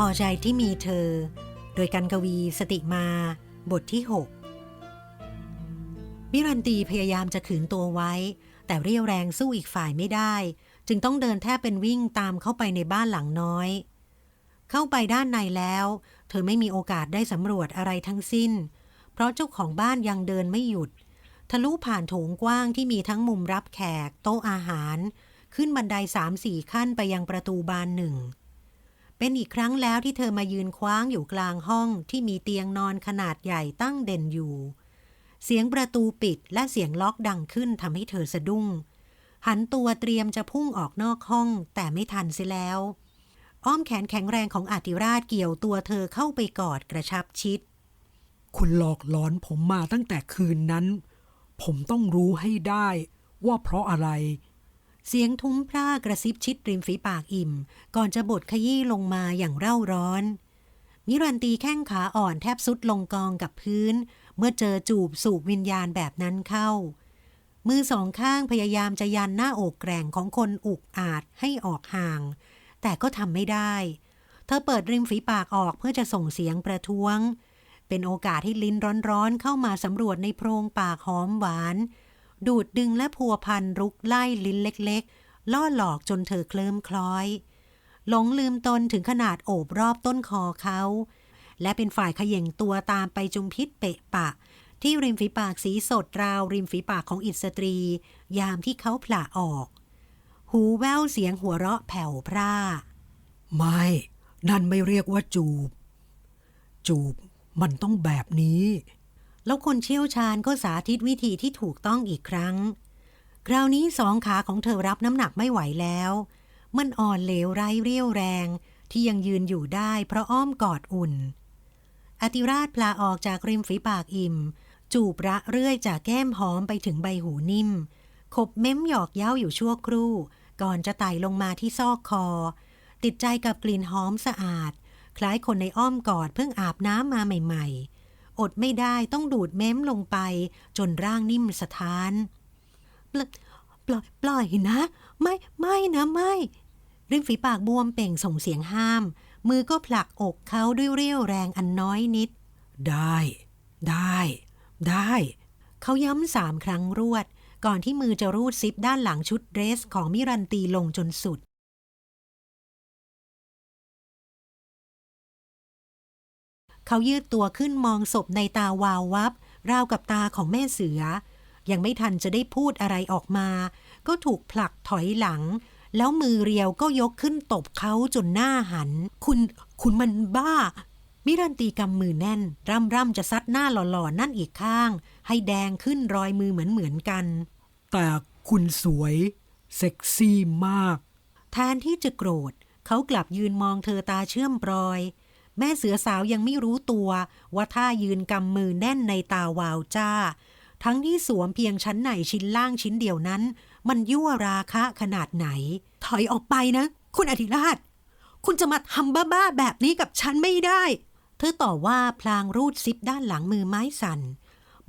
พอใจที่มีเธอ โดยกันกวีสติมา บทที่6มิรันตีพยายามจะขืนตัวไว้ แต่เรียวแรงสู้อีกฝ่ายไม่ได้ จึงต้องเดินแทบเป็นวิ่งตามเข้าไปในบ้านหลังน้อย เข้าไปด้านในแล้ว เธอไม่มีโอกาสได้สำรวจอะไรทั้งสิ้น เพราะเจ้าของบ้านยังเดินไม่หยุด ทะลุผ่านโถงกว้างที่มีทั้งมุมรับแขก โต๊ะอาหาร ขึ้นบันไดสามสี่ขั้นไปยังประตูบานหนึ่ง เป็นอีกครั้งแล้วที่เธอมายืนคว้างอยู่กลางห้องที่มีเตียงนอนขนาดใหญ่ตั้งเด่นอยู่ เสียงประตูปิดและเสียงล็อกดังขึ้นทำให้เธอสะดุ้ง หันตัวเตรียมจะพุ่งออกนอกห้องแต่ไม่ทันเสียแล้ว อ้อมแขนแข็งแรงของอาติราชเกี่ยวตัวเธอเข้าไปกอดกระชับชิด คุณหลอกหลอนผมมาตั้งแต่คืนนั้น ผมต้องรู้ให้ได้ว่าเพราะอะไร เสียงทุ้มพร่ากระซิบชิดริมฝีปากอิ่ม ก่อนจะบดขยี้ลงมาอย่างเร่าร้อน นิรันตีแข้งขาอ่อนแทบสุดลงกองกับพื้น เมื่อเจอจูบสูบวิญญาณแบบนั้นเข้า มือสองข้างพยายามจะยันหน้าอกแกร่งของคนอุกอาจให้ออกห่าง แต่ก็ทำไม่ได้ เธอเปิดริมฝีปากออกเพื่อจะส่งเสียงประท้วง เป็นโอกาสให้ลิ้นร้อนๆเข้ามาสำรวจในโพรงปากหอมหวาน ดูดดึงและพัวพันรุกไล่ลิ้นเล็กๆ ล่อหลอกจนเธอเคลิ้มคล้อย หลงลืมตนถึงขนาดโอบรอบต้นคอเขา และเป็นฝ่ายเขย่งตัวตามไปจุมพิษเปะปะ ที่ริมฝีปากสีสดราวริมฝีปากของอิสตรี ยามที่เขาผละออก หูแววเสียงหัวเราะแผ่วพร่า ไม่ นั่นไม่เรียกว่าจูบ จูบมันต้องแบบนี้ แล้วคนเชี่ยวชาญก็สาธิตวิธีที่ถูกต้องอีกครั้ง คราวนี้สองขาของเธอรับน้ำหนักไม่ไหวแล้ว มันอ่อนเหลวไร้เรี่ยวแรง ที่ยังยืนอยู่ได้เพราะอ้อมกอดอุ่น อติราชพลาออกจากริมฝีปากอิ่ม จูบระเรื่อยจากแก้มหอมไปถึงใบหูนิ่ม ขบเม้มหยอกเย้าอยู่ชั่วครู่ ก่อนจะไต่ลงมาที่ซอกคอ ติดใจกับกลิ่นหอมสะอาด คล้ายคนในอ้อมกอดเพิ่งอาบน้ำมาใหม่ ๆ อดไม่ได้ต้องดูดเม้มลงไป จนร่างนิ่มสะท้านปล่อยปล่อยปล่อยนะ ไม่ไม่นะไม่ริมฝีปากบวมเป่งส่งเสียงห้าม มือก็ผลักอกเขาด้วยเรี่ยวแรงอันน้อยนิด ได้ ได้ ได้ เขาย้ำสามครั้งรวด ก่อนที่มือจะรูดซิปด้านหลังชุดเดรสของมิรันตีลงจนสุด เขายืดตัวขึ้นมองศพในตาวาววับ ราวกับตาของแม่เสือ ยังไม่ทันจะได้พูดอะไรออกมา ก็ถูกผลักถอยหลัง แล้วมือเรียวก็ยกขึ้นตบเขาจนหน้าหัน คุณคุณมันบ้า มิรันตีกำมือแน่น ร่ำร่ำจะซัดหน้าหล่อๆนั่นอีกข้าง ให้แดงขึ้นรอยมือเหมือนเหมือนๆกัน แต่คุณสวย เซ็กซี่มาก แทนที่จะโกรธ เขากลับยืนมองเธอตาเชื่อมปรอย แม่เสือสาวยังไม่รู้ตัวว่าท่ายืนกำมือแน่นในตาวาวจ้า ทั้งที่สวมเพียงชั้นในชิ้นล่างชิ้นเดียวนั้น มันยั่วราคะขนาดไหน ถอยออกไปนะ คุณอธิราช คุณจะมาทำบ้าๆแบบนี้กับฉันไม่ได้ เธอต่อว่าพลางรูดซิปด้านหลังมือไม้สั่น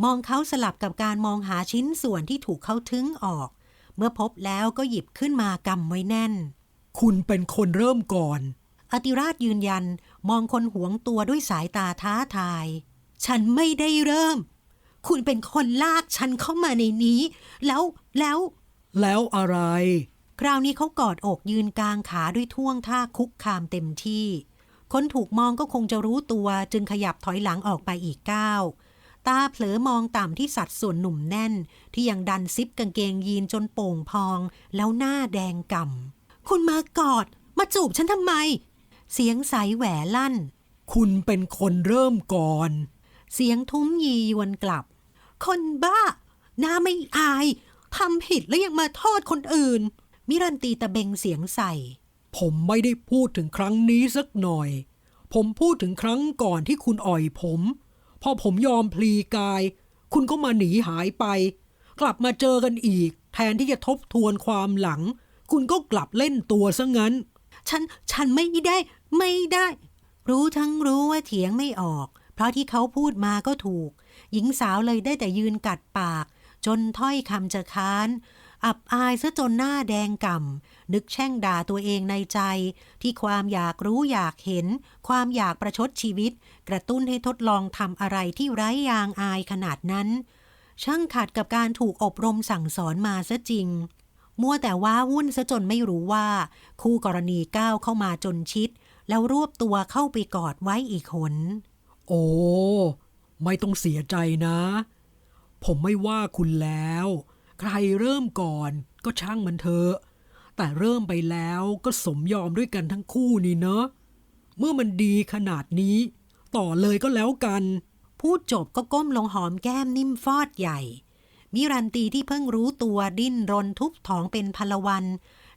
มองเขาสลับกับการมองหาชิ้นส่วนที่ถูกเขาทึ้งออก เมื่อพบแล้วก็หยิบขึ้นมากำไว้แน่น คุณเป็นคนเริ่มก่อน อติราชยืนยันมองคนหวงตัวด้วยสายตาท้าทาย ฉันไม่ได้เริ่ม คุณเป็นคนลากฉันเข้ามาในนี้ แล้วแล้ว แล้วอะไร คราวนี้เขากอดอกยืนกลางขาด้วยท่วงท่าคุกคามเต็มที่ คนถูกมองก็คงจะรู้ตัวจึงขยับถอยหลังออกไปอีกก้าวตาเผลอมองต่ำที่สัดส่วนหนุ่มแน่น ที่ยังดันซิปกางเกงยีนจนโป่งพอง แล้วหน้าแดงก่ำคุณมากอด มาจูบฉันทำไม เสียงใสแหวลั่น คุณเป็นคนเริ่มก่อน เสียงทุ้มยียวนกลับ คนบ้าหน้าไม่อายทำผิดแล้วยังมาโทษคนอื่น มิรันตีตะเบงเสียงใส่ ผมไม่ได้พูดถึงครั้งนี้สักหน่อย ผมพูดถึงครั้งก่อนที่คุณอ่อยผม พอผมยอมพลีกาย คุณก็มาหนีหายไป กลับมาเจอกันอีก แทนที่จะทบทวนความหลัง คุณก็กลับเล่นตัวซะงั้น ฉัน ฉันไม่ได้ ไม่ได้ รู้ทั้งรู้ว่าเถียงไม่ออก เพราะที่เขาพูดมาก็ถูก หญิงสาวเลยได้แต่ยืนกัดปาก จนถ้อยคำจะค้าน อับอายซะจนหน้าแดงก่ำ นึกแช่งด่าตัวเองในใจ ที่ความอยากรู้อยากเห็น ความอยากประชดชีวิต กระตุ้นให้ทดลองทำอะไรที่ไร้ยางอายขนาดนั้น ช่างขัดกับการถูกอบรมสั่งสอนมาซะจริง มัวแต่ว้าวุ่นซะจนไม่รู้ว่า คู่กรณีก้าวเข้ามาจนชิด แล้วรวบตัวเข้าไปกอดไว้อีกหน โอ้ ไม่ต้องเสียใจนะ ผมไม่ว่าคุณแล้ว ใครเริ่มก่อนก็ช่างมันเถอะ แต่เริ่มไปแล้วก็สมยอมด้วยกันทั้งคู่นี่เนอะ เมื่อมันดีขนาดนี้ ต่อเลยก็แล้วกัน พูดจบก็ก้มลงหอมแก้มนิ่มฟอดใหญ่ มิรันตีที่เพิ่งรู้ตัวดิ้นรนทุบท้องเป็นพลวัน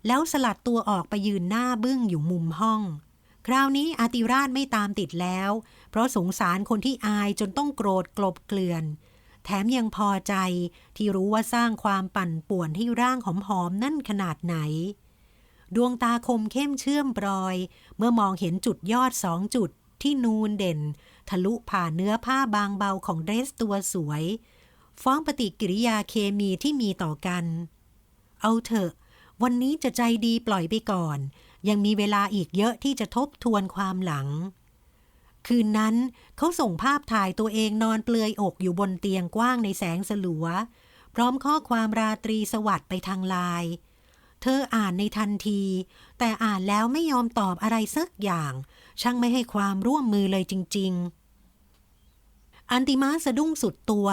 แล้วสลัดตัวออกไปยืนหน้าบึ้งอยู่มุมห้อง คราวนี้อาติราชไม่ตามติดแล้ว เพราะสงสารคนที่อายจนต้องโกรธกลบเกลื่อน แถมยังพอใจที่รู้ว่าสร้างความปั่นป่วนให้ร่างหอมๆนั่นขนาดไหน ดวงตาคมเข้มเชื่อมปรอย เมื่อมองเห็นจุดยอดสองจุดที่นูนเด่น ทะลุผ่านเนื้อผ้าบางเบาของเดรสตัวสวย ฟ้องปฏิกิริยาเคมีที่มีต่อกัน เอาเถอะ วันนี้จะใจดีปล่อยไปก่อน ยังมีเวลาอีกเยอะที่จะทบทวนความหลัง คืนนั้นเขาส่งภาพถ่ายตัวเองนอนเปลือยอกอยู่บนเตียงกว้างในแสงสลัว พร้อมข้อความราตรีสวัสดิ์ไปทางไลน์เธออ่านในทันที แต่อ่านแล้วไม่ยอมตอบอะไรสักอย่าง ช่างไม่ให้ความร่วมมือเลยจริง ๆ อันติมาสะดุ้งสุดตัว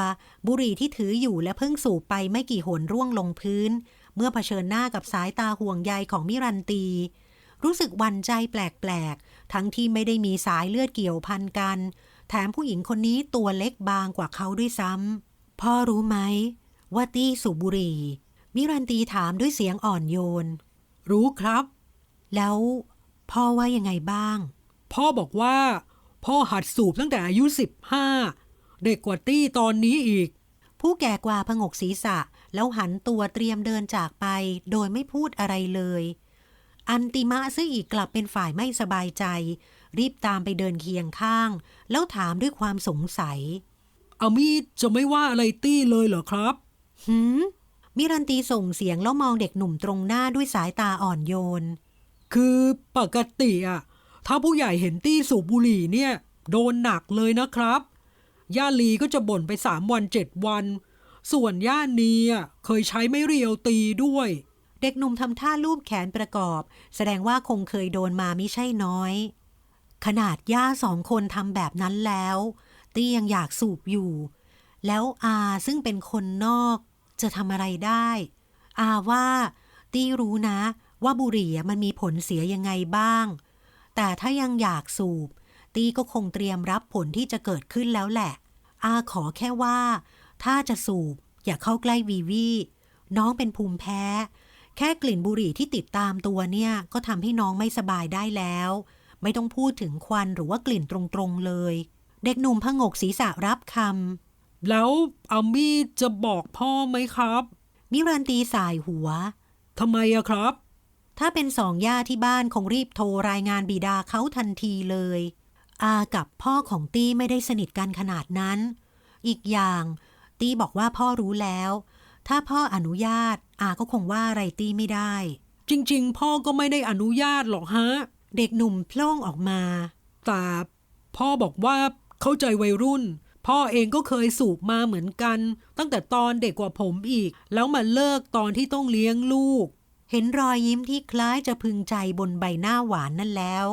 บุหรี่ที่ถืออยู่และเพิ่งสูบไปไม่กี่หนร่วงลงพื้น เมื่อเผชิญหน้ากับสายตาห่วงใยของมิรันตี รู้สึกหวั่นใจแปลกๆ ทั้งที่ไม่ได้มีสายเลือดเกี่ยวพันกัน แถมผู้หญิงคนนี้ตัวเล็กบางกว่าเขาด้วยซ้ำพ่อรู้ไหม ว่าตี้สูบบุหรี่ มิรันตีถามด้วยเสียงอ่อนโยน รู้ครับ แล้วพ่อว่ายังไงบ้าง พ่อบอกว่า พ่อหัดสูบตั้งแต่อายุสิบห้า เด็กกว่าตี้ตอนนี้อีก ผู้แก่กว่าพงกศีรษะ แล้วหันตัวเตรียมเดินจากไป โดยไม่พูดอะไรเลย อันติมะซึ่งอีกกลับเป็นฝ่ายไม่สบายใจ รีบตามไปเดินเคียงข้าง แล้วถามด้วยความสงสัย อามีจะไม่ว่าอะไรตี้เลยเหรอครับ หืมมิรันตีส่งเสียงแล้วมองเด็กหนุ่มตรงหน้าด้วยสายตาอ่อนโยน คือปกติอะถ้าผู้ใหญ่เห็นตี้สูบบุหรี่เนี่ย โดนหนักเลยนะครับ ย่าลีก็จะบ่นไปสามวันเจ็ดวัน ส่วนย่านีเคยใช้ไม่เรียวตีด้วย เด็กหนุ่มทำท่าลูบแขนประกอบ แสดงว่าคงเคยโดนมาไม่ใช่น้อย ขนาดย่าสองคนทำแบบนั้นแล้ว ตี้ยังอยากสูบอยู่ แล้วอาซึ่งเป็นคนนอกจะทำอะไรได้ อาว่า ตี้รู้นะ ว่าบุหรี่มันมีผลเสียยังไงบ้าง แต่ถ้ายังอยากสูบ ตี้ก็คงเตรียมรับผลที่จะเกิดขึ้นแล้วแหละ อาขอแค่ว่า ถ้าจะสูบอย่าเข้าใกล้วีวีน้องเป็นภูมิแพ้ แค่กลิ่นบุหรี่ที่ติดตามตัวเนี่ย ก็ทำให้น้องไม่สบายได้แล้ว ไม่ต้องพูดถึงควันหรือว่ากลิ่นตรงๆเลย เด็กหนุ่มพงกศีรษะรับคแล้วอามีจะบอกพ่อไหมครับำมิรันตีสายหัวทำไมอะครับ ถ้าเป็นสองย่าที่บ้านคงรีบโทรรายงานบิดาเขาทันทีเลย อากับพ่อของตี้ไม่ได้สนิทกันขนาดนั้น อีกอย่าง ตี้บอกว่าพ่อรู้แล้ว ถ้าพ่ออนุญาต อาก็คงว่าอะไรตี้ไม่ได้ จริง ๆ พ่อก็ไม่ได้อนุญาตหรอกฮะ เด็กหนุ่มโพล่งออกมา แต่พ่อบอกว่าเข้าใจวัยรุ่น พ่อเองก็เคยสูบมาเหมือนกัน ตั้งแต่ตอนเด็กกว่าผมอีก แล้วมาเลิกตอนที่ต้องเลี้ยงลูก เห็นรอยยิ้มที่คล้ายจะพึงใจบนใบหน้าหวานนั่นแล้ว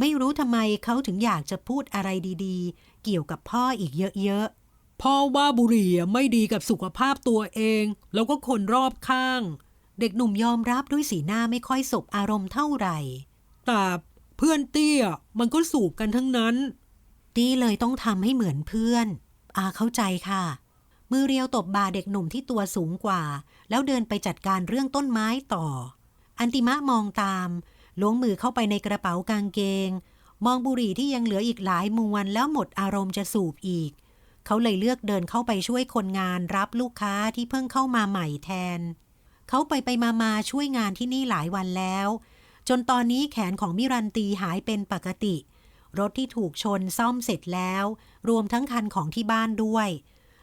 ไม่รู้ทำไมเขาถึงอยากจะพูดอะไรดีๆ เกี่ยวกับพ่ออีกเยอะพ่อว่าบุหรี่อะไม่ดีกับสุขภาพตัวเอง แล้วก็คนรอบข้างๆเด็กหนุ่มยอมรับด้วยสีหน้าไม่ค่อยสบอารมณ์เท่าไหร่ แต่เพื่อนเตี้ยมันก็สูบกันทั้งนั้น ตี้เลยต้องทำให้เหมือนเพื่อน อาเข้าใจค่ะ มือเรียวตบบ่าเด็กหนุ่มที่ตัวสูงกว่า แล้วเดินไปจัดการเรื่องต้นไม้ต่อ อันติมะมองตาม ล้วงมือเข้าไปในกระเป๋ากางเกง มองบุหรี่ที่ยังเหลืออีกหลายมวนแล้วหมดอารมณ์จะสูบอีก เขาเลยเลือกเดินเข้าไปช่วยคนงานรับลูกค้าที่เพิ่งเข้ามาใหม่แทน เขาไปไปมามาช่วยงานที่นี่หลายวันแล้ว จนตอนนี้แขนของมิรันตีหายเป็นปกติ รถที่ถูกชนซ่อมเสร็จแล้ว รวมทั้งคันของที่บ้านด้วย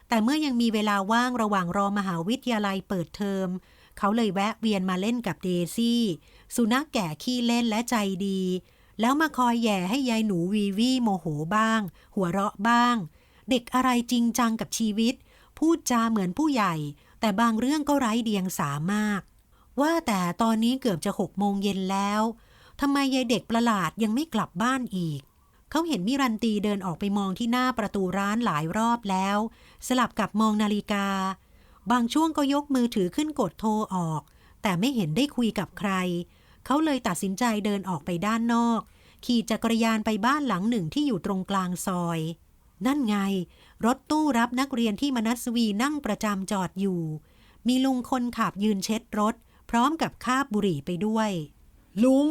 แต่เมื่อยังมีเวลาว่างระหว่างรอมหาวิทยาลัยเปิดเทอมเขาเลยแวะเวียนมาเล่นกับเดซี่ สุนัขแก่ขี้เล่นและใจดี แล้วมาคอยแย่ให้ยายหนูวีวีโมโหบ้าง หัวเราะบ้าง เด็กอะไรจริงจังกับชีวิต พูดจาเหมือนผู้ใหญ่ แต่บางเรื่องก็ไร้เดียงสามากว่าแต่ตอนนี้เกือบจะหกโมงเย็นแล้วทำไมยายเด็กประหลาดยังไม่กลับบ้านอีก เขาเห็นมิรันตีเดินออกไปมองที่หน้าประตูร้านหลายรอบแล้ว สลับกับมองนาฬิกา บางช่วงก็ยกมือถือขึ้นกดโทรออก แต่ไม่เห็นได้คุยกับใคร เขาเลยตัดสินใจเดินออกไปด้านนอก ขี่จักรยานไปบ้านหลังหนึ่งที่อยู่ตรงกลางซอย นั่นไง รถตู้รับนักเรียนที่มนัสวีนั่งประจำจอดอยู่ มีลุงคนขับยืนเช็ดรถ พร้อมกับคาบบุหรี่ไปด้วย ลุง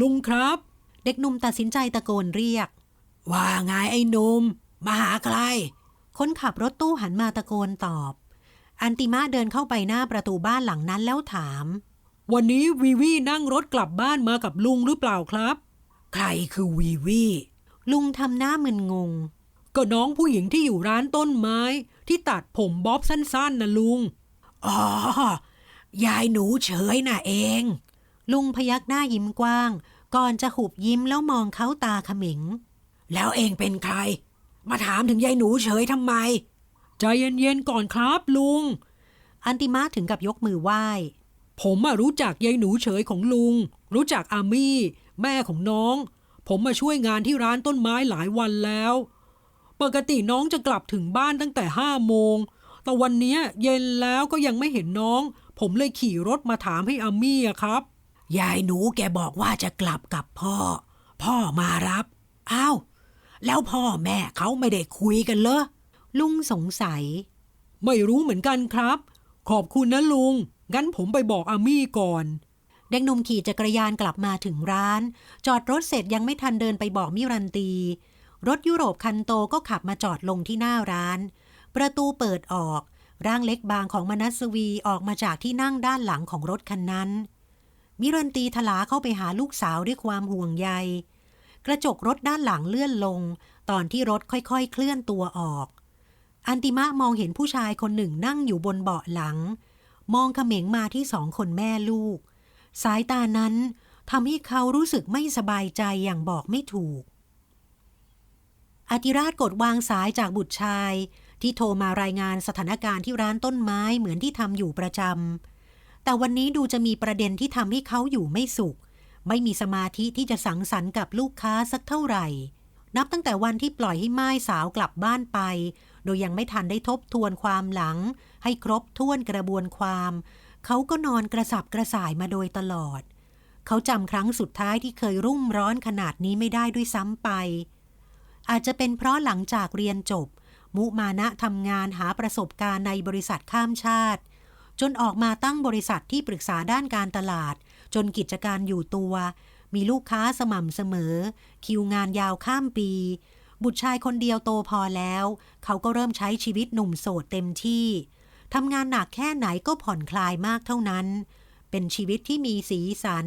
ลุงครับ เด็กหนุ่มตัดสินใจตะโกนเรียก ว่าไงไอ้หนุ่มมาหาใคร คนขับรถตู้หันมาตะโกนตอบ อันติมาเดินเข้าไปหน้าประตูบ้านหลังนั้นแล้วถาม วันนี้วีวีนั่งรถกลับบ้านมากับลุงหรือเปล่าครับ ใครคือวีวีลุงทำหน้ามึนงง ก็น้องผู้หญิงที่อยู่ร้านต้นไม้ ที่ตัดผมบ๊อบสั้นๆนะลุง อ๋อ ยายหนูเฉยน่ะเอง ลุงพยักหน้ายิ้มกว้าง ก่อนจะหุบยิ้มแล้วมองเขาตาเขม็ง แล้วเองเป็นใคร มาถามถึงยายหนูเฉยทำไม ใจเย็นๆก่อนครับลุง อันติมาถึงกับยกมือไหว้ ผมมารู้จักยายหนูเฉยของลุง รู้จักอามี่ แม่ของน้อง ผมมาช่วยงานที่ร้านต้นไม้หลายวันแล้ว ปกติน้องจะกลับถึงบ้านตั้งแต่ห้าโมง แต่วันนี้เย็นแล้วก็ยังไม่เห็นน้อง ผมเลยขี่รถมาถามให้อามี่ครับ ยายหนูแกบอกว่าจะกลับกับพ่อ พ่อมารับ อ้าว แล้วพ่อแม่เขาไม่ได้คุยกันเหรอ ลุงสงสัย ไม่รู้เหมือนกันครับ ขอบคุณนะลุง งั้นผมไปบอกอามี่ก่อน เด็กหนุ่มขี่จักรยานกลับมาถึงร้าน จอดรถเสร็จยังไม่ทันเดินไปบอกมิรันตี รถยุโรปคันโตก็ขับมาจอดลงที่หน้าร้าน ประตูเปิดออก ร่างเล็กบางของมนัสวีออกมาจากที่นั่งด้านหลังของรถคันนั้น มิรันตีทลาเข้าไปหาลูกสาวด้วยความห่วงใย กระจกรถด้านหลังเลื่อนลง ตอนที่รถค่อยๆ เคลื่อนตัวออก อันติมะมองเห็นผู้ชายคนหนึ่งนั่งอยู่บนเบาะหลัง มองเขม็งมาที่สองคนแม่ลูก สายตานั้นทำให้เขารู้สึกไม่สบายใจอย่างบอกไม่ถูก อธิราชกดวางสายจากบุตรชาย ที่โทรมารายงานสถานการณ์ที่ร้านต้นไม้เหมือนที่ทำอยู่ประจำ แต่วันนี้ดูจะมีประเด็นที่ทำให้เขาอยู่ไม่สุข ไม่มีสมาธิที่จะสังสรรค์กับลูกค้าสักเท่าไหร่ นับตั้งแต่วันที่ปล่อยให้ไม้สาวกลับบ้านไป โดยยังไม่ทันได้ทบทวนความหลัง ให้ครบถ้วนกระบวนความ เขาก็นอนกระสับกระส่ายมาโดยตลอด เขาจำครั้งสุดท้ายที่เคยรุ่มร้อนขนาดนี้ไม่ได้ด้วยซ้ำไป อาจจะเป็นเพราะหลังจากเรียนจบ มุมานะทำงานหาประสบการณ์ในบริษัทข้ามชาติ จนออกมาตั้งบริษัทที่ปรึกษาด้านการตลาด จนกิจการอยู่ตัว มีลูกค้าสม่ำเสมอ คิวงานยาวข้ามปี บุตรชายคนเดียวโตพอแล้ว เขาก็เริ่มใช้ชีวิตหนุ่มโสดเต็มที่ทำงานหนักแค่ไหนก็ผ่อนคลายมากเท่านั้น เป็นชีวิตที่มีสีสัน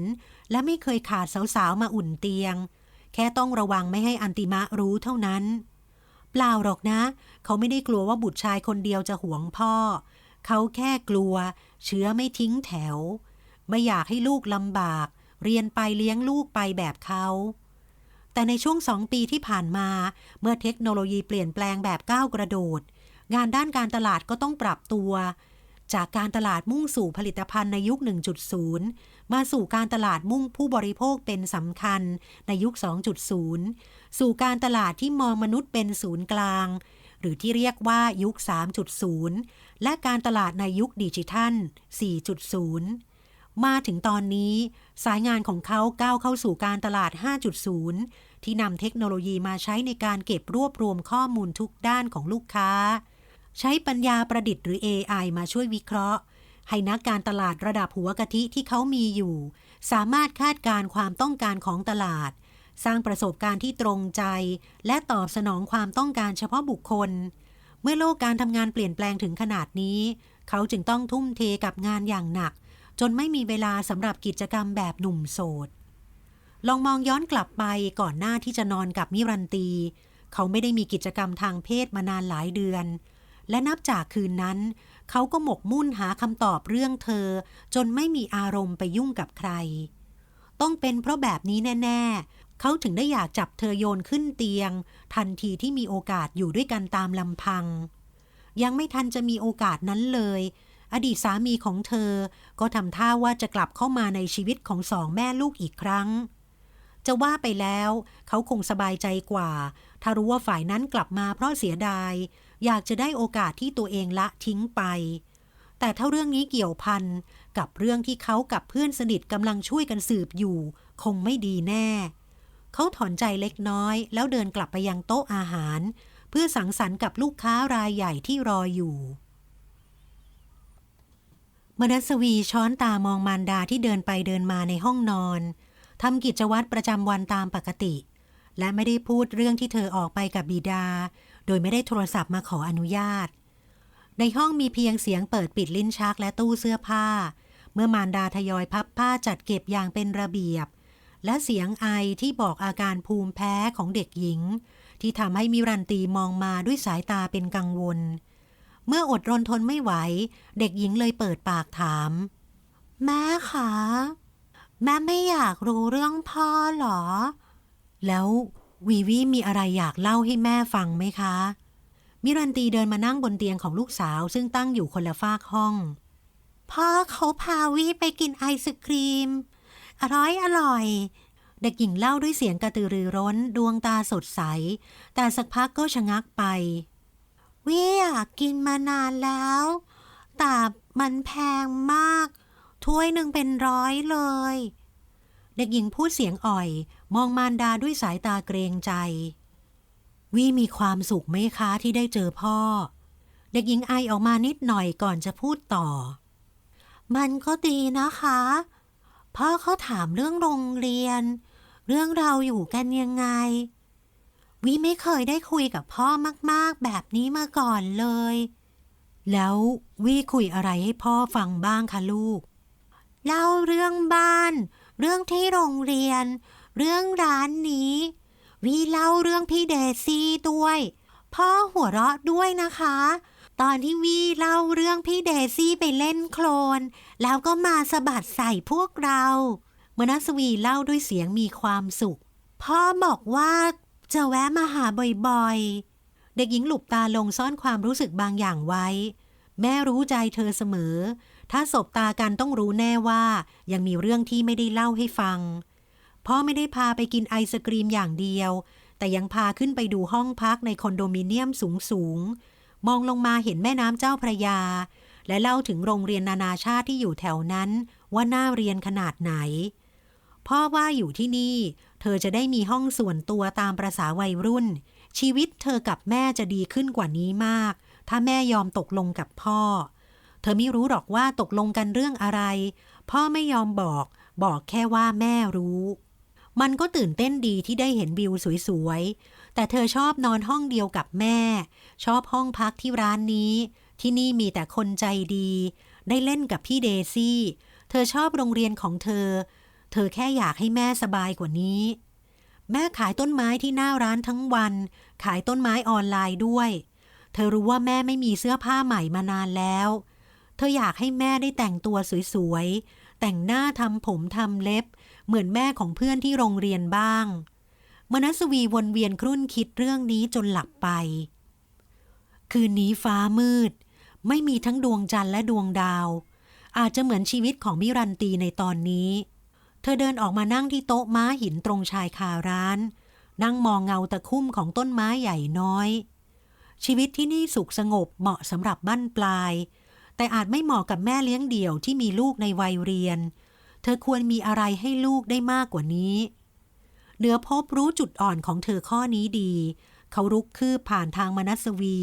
และไม่เคยขาดสาวๆมาอุ่นเตียง แค่ต้องระวังไม่ให้อันติมะรู้เท่านั้น เปล่าหรอกนะ เขาไม่ได้กลัวว่าบุตรชายคนเดียวจะหวงพ่อ เขาแค่กลัว เชื้อไม่ทิ้งแถว ไม่อยากให้ลูกลำบาก เรียนไปเลี้ยงลูกไปแบบเขา แต่ในช่วงสองปีที่ผ่านมา เมื่อเทคโนโลยีเปลี่ยนแปลงแบบก้าวกระโดด งานด้านการตลาดก็ต้องปรับตัว จากการตลาดมุ่งสู่ผลิตภัณฑ์ในยุค 1.0 มาสู่การตลาดมุ่งผู้บริโภคเป็นสำคัญในยุค 2.0 สู่การตลาดที่มองมนุษย์เป็นศูนย์กลาง หรือที่เรียกว่ายุค 3.0 และการตลาดในยุคดิจิทัล 4.0 มาถึงตอนนี้ สายงานของเขาก้าวเข้าสู่การตลาด 5.0 ที่นำเทคโนโลยีมาใช้ในการเก็บรวบรวมข้อมูลทุกด้านของลูกค้า ใช้ปัญญาประดิษฐ์หรือ AI มาช่วยวิเคราะห์ ให้นักการตลาดระดับหัวกะทิที่เขามีอยู่ สามารถคาดการณ์ความต้องการของตลาด สร้างประสบการณ์ที่ตรงใจ และตอบสนองความต้องการเฉพาะบุคคล เมื่อโลกการทำงานเปลี่ยนแปลงถึงขนาดนี้ เขาจึงต้องทุ่มเทกับงานอย่างหนัก จนไม่มีเวลาสำหรับกิจกรรมแบบหนุ่มโสด ลองมองย้อนกลับไปก่อนหน้าที่จะนอนกับมิรันตี เขาไม่ได้มีกิจกรรมทางเพศมานานหลายเดือน และนับจากคืนนั้น เขาก็หมกมุ่นหาคำตอบเรื่องเธอ จนไม่มีอารมณ์ไปยุ่งกับใคร ต้องเป็นเพราะแบบนี้แน่ ๆ เขาถึงได้อยากจับเธอโยนขึ้นเตียง ทันทีที่มีโอกาสอยู่ด้วยกันตามลำพังยังไม่ทันจะมีโอกาสนั้นเลย อดีตสามีของเธอ ก็ทำท่าว่าจะกลับเข้ามาในชีวิตของสองแม่ลูกอีกครั้ง จะว่าไปแล้ว เขาคงสบายใจกว่า ถ้ารู้ว่าฝ่ายนั้นกลับมาเพราะเสียดาย อยากจะได้โอกาสที่ตัวเองละทิ้งไป แต่ถ้าเรื่องนี้เกี่ยวพันกับเรื่องที่เขากับเพื่อนสนิทกำลังช่วยกันสืบอยู่ คงไม่ดีแน่ เขาถอนใจเล็กน้อย แล้วเดินกลับไปยังโต๊ะอาหาร เพื่อสังสรรค์กับลูกค้ารายใหญ่ที่รออยู่ มนัสวีช้อนตามองมารดาที่เดินไปเดินมาในห้องนอนทำกิจวัตรประจำวันตามปกติ และไม่ได้พูดเรื่องที่เธอออกไปกับบิดา โดยไม่ได้โทรศัพท์มาขออนุญาต ในห้องมีเพียงเสียงเปิดปิดลิ้นชักและตู้เสื้อผ้า เมื่อมารดาทยอยพับผ้าจัดเก็บอย่างเป็นระเบียบ และเสียงไอที่บอกอาการภูมิแพ้ของเด็กหญิง ที่ทำให้มิรันตีมองมาด้วยสายตาเป็นกังวลเเมื่ออดรนทนไม่ไหว เด็กหญิงเลยเปิดปากถาม แม่คะแม่ไม่อยากรู้เรื่องพ่อหรอ แล้ววีวีมีอะไรอยากเล่าให้แม่ฟังไหมคะ มิรันตีเดินมานั่งบนเตียงของลูกสาวซึ่งตั้งอยู่คนละฟากห้อง พ่อเขาพาวีไปกินไอศครีม อร่อยอร่อย เด็กหญิงเล่าด้วยเสียงกระตือรือร้นดวงตาสดใส แต่สักพักก็ชะงักไป วิอยากกินมานานแล้ว แต่มันแพงมาก ถ้วยหนึ่งเป็นร้อยเลย เด็กหญิงพูดเสียงอ่อย มองมารดาด้วยสายตาเกรงใจ วิมีความสุขไหมคะที่ได้เจอพ่อ เด็กหญิงไอออกมานิดหน่อยก่อนจะพูดต่อ มันก็ดีนะคะ พ่อเขาถามเรื่องโรงเรียน เรื่องเราอยู่กันยังไง วิไม่เคยได้คุยกับพ่อมากๆ แบบนี้มาก่อนเลย แล้ววิคุยอะไรให้พ่อฟังบ้างคะลูก เล่าเรื่องบ้าน เรื่องที่โรงเรียน เรื่องร้านนี้วีเล่าเรื่องพี่เดซี่ด้วย พ่อหัวเราะด้วยนะคะ ตอนที่วีเล่าเรื่องพี่เดซี่ไปเล่นโคลน แล้วก็มาสะบัดใส่พวกเรา มนัสวีเล่าด้วยเสียงมีความสุขพ่อบอกว่า จะแวะมาหาบ่อยๆ เด็กหญิงหลบตาลงซ่อนความรู้สึกบางอย่างไว้ แม่รู้ใจเธอเสมอ ถ้าสบตากันต้องรู้แน่ว่า ยังมีเรื่องที่ไม่ได้เล่าให้ฟัง พ่อไม่ได้พาไปกินไอศกรีมอย่างเดียว แต่ยังพาขึ้นไปดูห้องพักในคอนโดมิเนียมสูงๆ มองลงมาเห็นแม่น้ำเจ้าพระยา และเล่าถึงโรงเรียนนานาชาติที่อยู่แถวนั้นว่าน่าเรียนขนาดไหนพ่อว่าอยู่ที่นี่ เธอจะได้มีห้องส่วนตัวตามประษาวัยรุ่น ชีวิตเธอกับแม่จะดีขึ้นกว่านี้มาก ถ้าแม่ยอมตกลงกับพ่อ เธอไม่รู้หรอกว่าตกลงกันเรื่องอะไร พ่อไม่ยอมบอก บอกแค่ว่าแม่รู้ มันก็ตื่นเต้นดีที่ได้เห็นวิวสวยๆ แต่เธอชอบนอนห้องเดียวกับแม่ ชอบห้องพักที่ร้านนี้ ที่นี่มีแต่คนใจดี ได้เล่นกับพี่เดซี่ เธอชอบโรงเรียนของเธอ เธอแค่อยากให้แม่สบายกว่านี้ แม่ขายต้นไม้ที่หน้าร้านทั้งวัน ขายต้นไม้ออนไลน์ด้วย เธอรู้ว่าแม่ไม่มีเสื้อผ้าใหม่มานานแล้ว เธออยากให้แม่ได้แต่งตัวสวยๆ แต่งหน้าทำผมทำเล็บ เหมือนแม่ของเพื่อนที่โรงเรียนบ้าง มนัสวีวนเวียนครุ่นคิดเรื่องนี้จนหลับไป คืนนี้ฟ้ามืด ไม่มีทั้งดวงจันทร์และดวงดาวอาจจะเหมือนชีวิตของมิรันตีในตอนนี้ เธอเดินออกมานั่งที่โต๊ะม้าหินตรงชายคาร้าน นั่งมองเงาตะคุ่มของต้นไม้ใหญ่น้อย ชีวิตที่นี่สุขสงบเหมาะสำหรับบั้นปลาย แต่อาจไม่เหมาะกับแม่เลี้ยงเดี่ยวที่มีลูกในวัยเรียน เธอควรมีอะไรให้ลูกได้มากกว่านี้ เหนือพบรู้จุดอ่อนของเธอข้อนี้ดี เขารุกคืบผ่านทางมนัสวี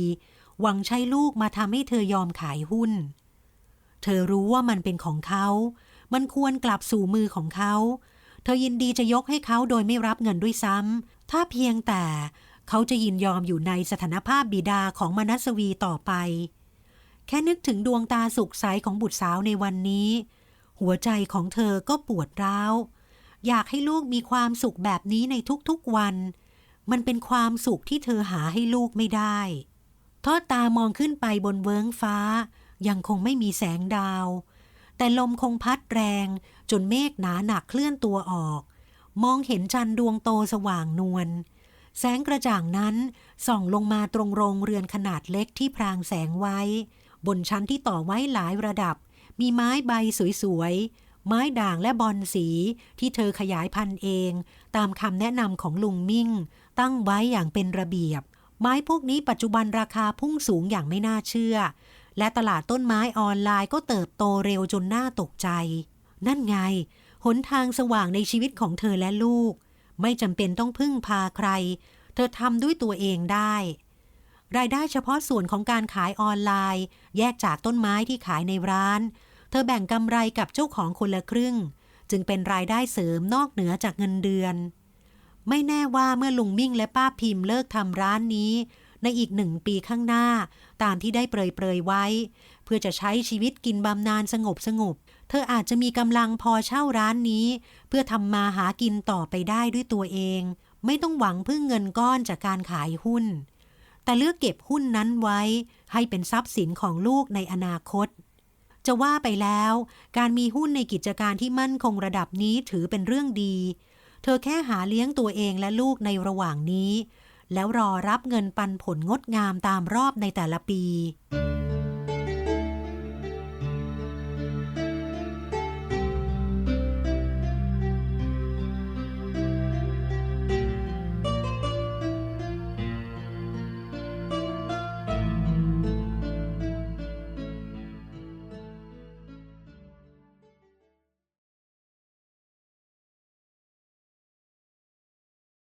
หวังใช้ลูกมาทำให้เธอยอมขายหุ้น เธอรู้ว่ามันเป็นของเขา มันควรกลับสู่มือของเขา เธอยินดีจะยกให้เขาโดยไม่รับเงินด้วยซ้ำ ถ้าเพียงแต่เขาจะยินยอมอยู่ในสถานภาพบิดาของมนัสวีต่อไป แค่นึกถึงดวงตาสุขใสของบุตรสาวในวันนี้ หัวใจของเธอก็ปวดร้าว อยากให้ลูกมีความสุขแบบนี้ในทุกๆวัน มันเป็นความสุขที่เธอหาให้ลูกไม่ได้ ทอดตามองขึ้นไปบนเวิ้งฟ้ายังคงไม่มีแสงดาว แต่ลมคงพัดแรง จนเมฆหนาหนักเคลื่อนตัวออก มองเห็นจันทร์ดวงโตสว่างนวลแสงกระจ่างนั้นส่องลงมาตรงโรงเรือนขนาดเล็กที่พรางแสงไว้ บนชั้นที่ต่อไว้หลายระดับ มีไม้ใบสวยๆ ไม้ด่างและบอนสีที่เธอขยายพันธุ์เอง ตามคำแนะนำของลุงมิ่ง ตั้งไว้อย่างเป็นระเบียบ ไม้พวกนี้ปัจจุบันราคาพุ่งสูงอย่างไม่น่าเชื่อ และตลาดต้นไม้ออนไลน์ก็เติบโตเร็วจนน่าตกใจ นั่นไง หนทางสว่างในชีวิตของเธอและลูก ไม่จำเป็นต้องพึ่งพาใคร เธอทำด้วยตัวเองได้ รายได้เฉพาะส่วนของการขายออนไลน์ แยกจากต้นไม้ที่ขายในร้าน เธอแบ่งกำไรกับเจ้าของคนละครึ่ง จึงเป็นรายได้เสริมนอกเหนือจากเงินเดือน ไม่แน่ว่าเมื่อลุงมิ่งและป้าพิมพ์เลิกทำร้านนี้ ในอีกหนึ่งปีข้างหน้า ตามที่ได้เปรยๆไว้ เพื่อจะใช้ชีวิตกินบำนาญสงบสงบๆเธออาจจะมีกำลังพอเช่าร้านนี้ เพื่อทำมาหากินต่อไปได้ด้วยตัวเอง ไม่ต้องหวังพึ่งเงินก้อนจากการขายหุ้น แต่เลือกเก็บหุ้นนั้นไว้ ให้เป็นทรัพย์สินของลูกในอนาคตจะว่าไปแล้ว การมีหุ้นในกิจการที่มั่นคงระดับนี้ถือเป็นเรื่องดี เธอแค่หาเลี้ยงตัวเองและลูกในระหว่างนี้ แล้วรอรับเงินปันผลงดงามตามรอบในแต่ละปี